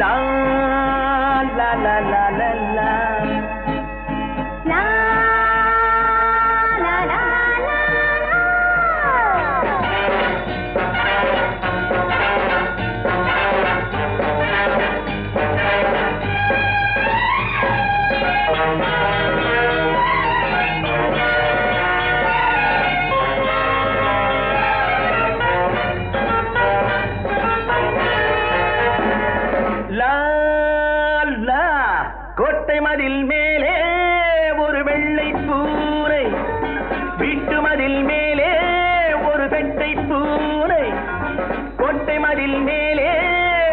la கோட்டை மதில் மேலே ஒரு வெள்ளை பூனை. வீட்டு மதில் மேலே ஒரு வெட்டை பூனை. கோட்டை மதில் மேலே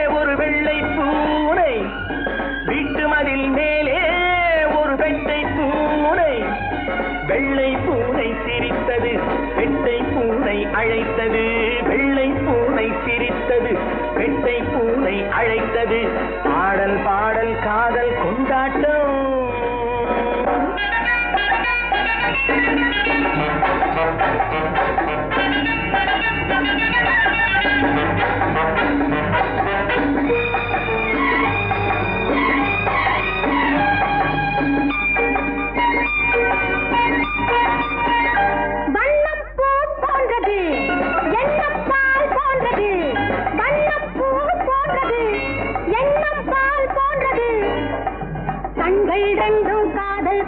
ஒரு வெள்ளை பூனை. வீட்டு மதில் மேலே ஒரு வெட்டை பூனை. வெள்ளை பூனை சிரித்தது வெட்டை பூனை அழைத்தது. வெள்ளை பூனை சிரித்தது வெட்டை பூனை அழைத்தது. பாடல் பாடல் காதல் கொண்டாட்டம் Thank you.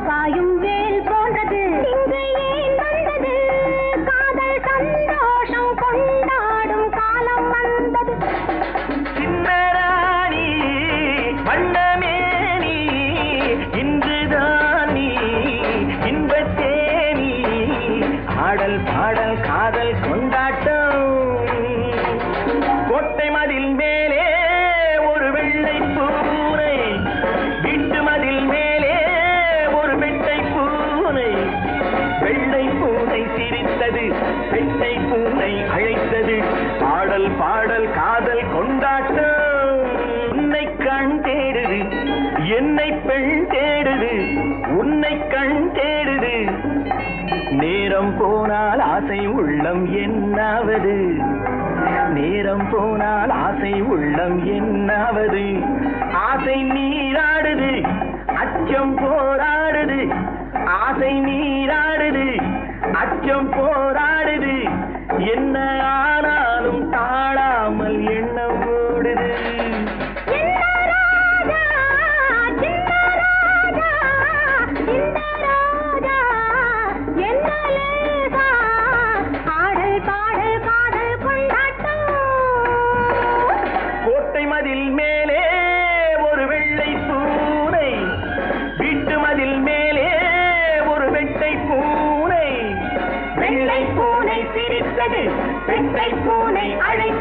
பாயும் அழைத்தது பெண்ணை பூனை அழைத்தது. பாடல் பாடல் காதல் கொண்டாட்டம். உன்னை கண் தேடுது. என்னை பெண் தேடுது. உன்னை கண் தேடுது. நேரம் போனால் ஆசை உள்ளம் என்னாவது? நேரம் போனால் ஆசை உள்ளம் என்னாவது? ஆசை நீராடுது. அச்சம் போராடுது. ஆசை நீராடுது அச்சம் போராடுது. என்ன ஆனாலும் தாழாமல் எண்ணம் ஓடுது. என்ன ராஜா சின்ன வந்தது பெண்ணை பூனை அழைத்து